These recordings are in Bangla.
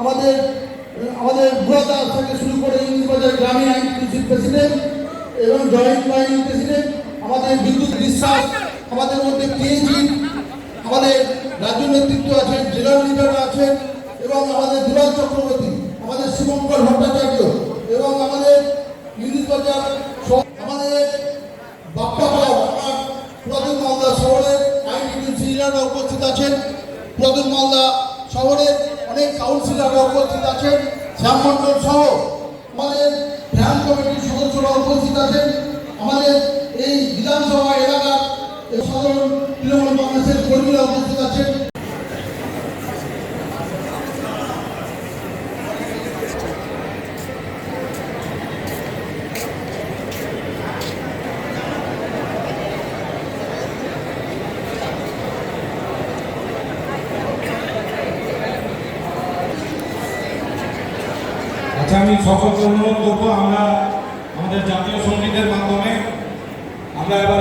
আমাদের আমাদের বুড়াদাস থেকে শুরু করে ইংলিশ বাজার গ্রামীণ আইন প্রেসিডেন্ট এবং জয়েন্ট লাইন প্রেসিডেন্ট, আমাদের বিদ্যুৎ বিশ্বাস আমাদের মধ্যে পিএইচি আমাদের রাজ্য নেতৃত্ব আছেন, জেলা লিডার আছেন এবং আমাদের দুলাল চক্রবর্তী, আমাদের শিবঙ্কর ভট্টাচার্য এবং আমাদের ইংলিশ বাজার আমাদের বাপ্পা আমার পুরাতন মালদা শহরের আইন উপস্থিত আছেন। পুরাতন মালদা শহরের অনেক কাউন্সিলররা উপস্থিত আছেন শ্যামমন্ডল সহ আমাদের ধ্যান কমিটির সদস্যরা উপস্থিত আছেন। আমাদের এই বিধানসভা এলাকার সাধারণ তৃণমূল কংগ্রেসের কর্মীরা উপস্থিত আছেন। আমি সকলকে অনুরোধ করব আমরা আমাদের জাতীয় সঙ্গীতের মাধ্যমে আমরা এবারে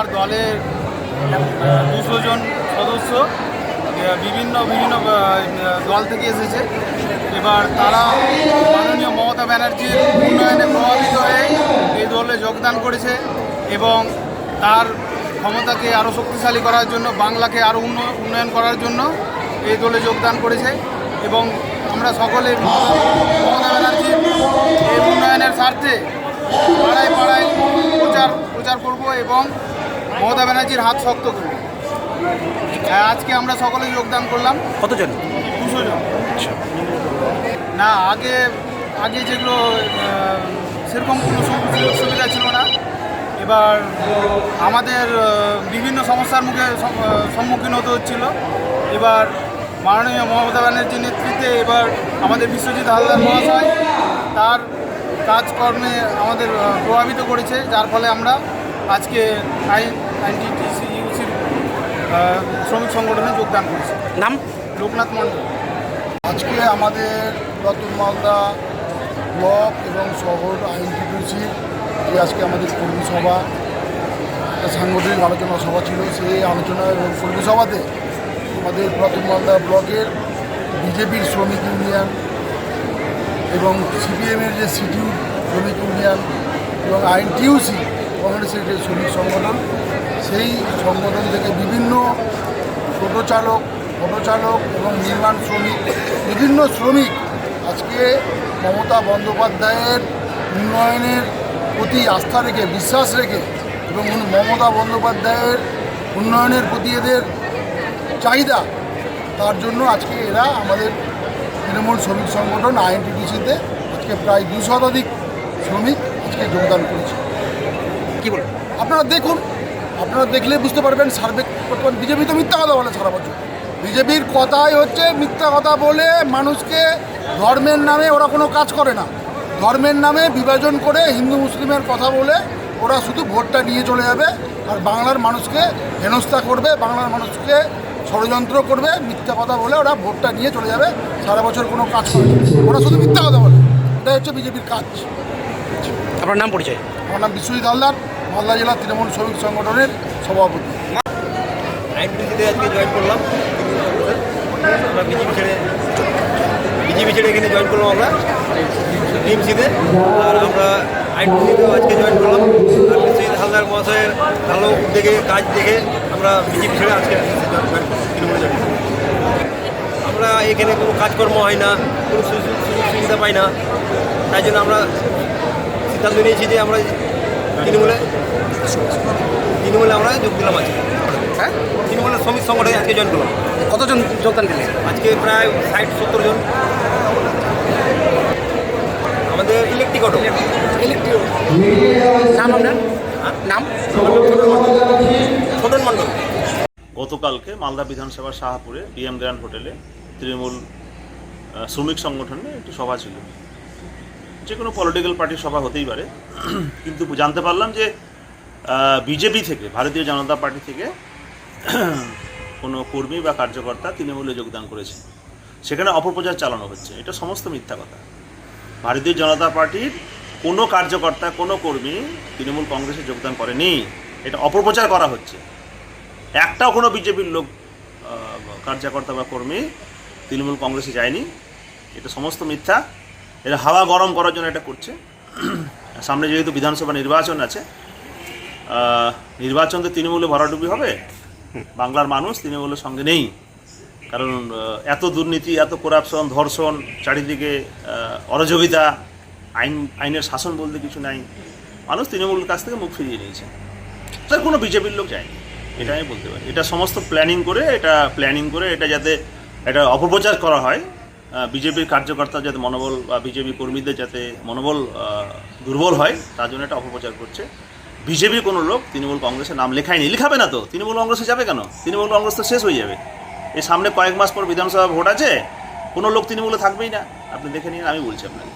আমার দলের দুশো জন সদস্য বিভিন্ন বিভিন্ন দল থেকে এসেছে। এবার তারা মাননীয় মমতা ব্যানার্জির উন্নয়নে প্রভাবিত হয়ে এই দলে যোগদান করেছে এবং তার ক্ষমতাকে আরও শক্তিশালী করার জন্য, বাংলাকে আরও উন্নয়ন করার জন্য এই দলে যোগদান করেছে এবং আমরা সকলে মমতা ব্যানার্জির এই উন্নয়নের স্বার্থে পাড়ায় পাড়ায় প্রচার প্রচার করব এবং মমতা ব্যানার্জির হাত শক্ত করব হ্যাঁ, আজকে আমরা সকলে যোগদান করলাম। কতজন? দুশো জন। না আগে আগে যেগুলো সেরকম কোনো সুযোগ সুবিধা ছিল না। এবার আমাদের বিভিন্ন সমস্যার মুখে সম্মুখীন হতে হচ্ছিল। এবার মাননীয় মমতা ব্যানার্জির নেতৃত্বে এবার আমাদের বিশ্বজিৎ হালদার মহাশয় তার কাজকর্মে আমাদের প্রভাবিত করেছে। যার ফলে আমরা আজকে শ্রমিক সংগঠনে যোগদান করেছে। নাম? লোকনাথ মণ্ডল। আজকে আমাদের রতন মালদা ব্লক এবং শহর আইনটিটিউসি যে আজকে আমাদের কর্মী সভা সাংগঠনিক আলোচনা সভা ছিল সেই আলোচনা এবং কর্মী সভাতে আমাদের রতন মালদা ব্লকের বিজেপির শ্রমিক ইউনিয়ন এবং সিপিএমের যে সিটিউ শ্রমিক ইউনিয়ন এবং আইনটিউসি কংগ্রেসের যে শ্রমিক সংগঠন, সেই সংগঠন থেকে বিভিন্ন টোটো চালক অটো চালক এবং নির্মাণ শ্রমিক, বিভিন্ন শ্রমিক আজকে মমতা বন্দ্যোপাধ্যায়ের উন্নয়নের প্রতি আস্থা রেখে, বিশ্বাস রেখে এবং মমতা বন্দ্যোপাধ্যায়ের উন্নয়নের প্রতি এদের চাহিদা, তার জন্য আজকে এরা আমাদের তৃণমূল শ্রমিক সংগঠন আইএনটিটিসিতে আজকে প্রায় দু শতাধিক শ্রমিক আজকে যোগদান করেছে। কি বল? আপনারা দেখুন আপনারা দেখলে বুঝতে পারবেন সার্ভে বিজেপি তো মিথ্যা কথা বলে সারা বছর। বিজেপির কথাই হচ্ছে মিথ্যা কথা বলে মানুষকে ধর্মের নামে ওরা কোনো কাজ করে না। ধর্মের নামে বিভাজন করে হিন্দু মুসলিমের কথা বলে ওরা শুধু ভোটটা নিয়ে চলে যাবে আর বাংলার মানুষকে হেনস্থা করবে বাংলার মানুষকে ষড়যন্ত্র করবে মিথ্যা কথা বলে ওরা ভোটটা নিয়ে চলে যাবে সারা বছর কোনো কাজ করে ওরা শুধু মিথ্যা কথা বলে। এটাই হচ্ছে বিজেপির কাজ। আপনার নাম পরিচয়? আমার নাম বিশ্বজিৎ হালদার। মালদা জেলা তৃণমূল শ্রমিক সংগঠনের সভাপতি। আজকে জয়েন করলাম। বিজেপি ছেড়ে বিজেপি ছেড়ে এখানে জয়েন করলাম আমরা। টিএমসিতে আর আমরা আইনটিতেও আজকে জয়েন করলাম। আর হালদার মহাশয়ের ভালো উদ্যোগে কাজ দেখে আমরা বিজেপি ছেড়ে আজকে তৃণমূলে জয়েন আমরা এখানে কোনো কাজকর্ম হয় না, কোনো সুযোগ সুবিধা পাই না। তাই জন্য আমরা সিদ্ধান্ত নিয়েছি যে আমরা তৃণমূলে তৃণমূলে আমরা যোগ দিলাম আজকে। হ্যাঁ? তৃণমূলের শ্রমিক সংগঠনে আজকে জয়েন করলাম। কতজন যোগদান দিলেন? আজকে প্রায় ষাট সত্তর জন। আমাদের ইলেকট্রিক অটো নাম আপনার? নাম? ছোটন মণ্ডল। গতকালকে মালদা বিধানসভা শাহপুরে ডিএম গ্র্যান্ড হোটেলে তৃণমূল শ্রমিক সংগঠনের একটি সভা ছিল। যে কোনো পলিটিক্যাল পার্টির সভা হতেই পারে। কিন্তু জানতে পারলাম যে বিজেপি থেকে, ভারতীয় জনতা পার্টি থেকে কোনো কর্মী বা কার্যকর্তা তৃণমূলে যোগদান করেছে। সেখানে অপপ্রচার চালানো হচ্ছে। এটা সমস্ত মিথ্যা কথা। ভারতীয় জনতা পার্টির কোনো কার্যকর্তা, কোনো কর্মী তৃণমূল কংগ্রেসে যোগদান করেনি। এটা অপপ্রচার করা হচ্ছে। একটাও কোনো বিজেপির লোক কার্যকর্তা বা কর্মী তৃণমূল কংগ্রেসে যায়নি। এটা সমস্ত মিথ্যা। এটা হাওয়া গরম করার জন্য এটা করছে। সামনে যেহেতু বিধানসভা নির্বাচন আছে নির্বাচন তো তৃণমূলে ভরাডুবি হবে। বাংলার মানুষ তৃণমূলের সঙ্গে নেই। কারণ এত দুর্নীতি, এত করাপশন ধর্ষণ, চারিদিকে অরাজকতা, আইন, আইনের শাসন বলতে কিছু নাই। মানুষ তৃণমূলের কাছ থেকে মুখ ফিরিয়ে নিয়েছে। তার কোনো বিজেপির লোক যায়নি। এটা আমি বলতে পারি। এটা সমস্ত প্ল্যানিং করে, এটা প্ল্যানিং করে, এটা যাতে, এটা অপপ্রচার করা হয়। বিজেপির কার্যকর্তা যাতে মনোবল বা বিজেপি কর্মীদের যাতে মনোবল দুর্বল হয়, তার জন্য এটা অপপ্রচার করছে। বিজেপির কোনো লোক তৃণমূল কংগ্রেসের নাম লেখায়নি। লেখাবে না তো? তৃণমূল কংগ্রেসে যাবে কেন? তৃণমূল কংগ্রেস তো শেষ হয়ে যাবে। এই সামনে কয়েক মাস পর বিধানসভা ভোট আছে, কোনো লোক তৃণমূলে থাকবেই না। আপনি দেখে নিন, আমি বলছি আপনাকে।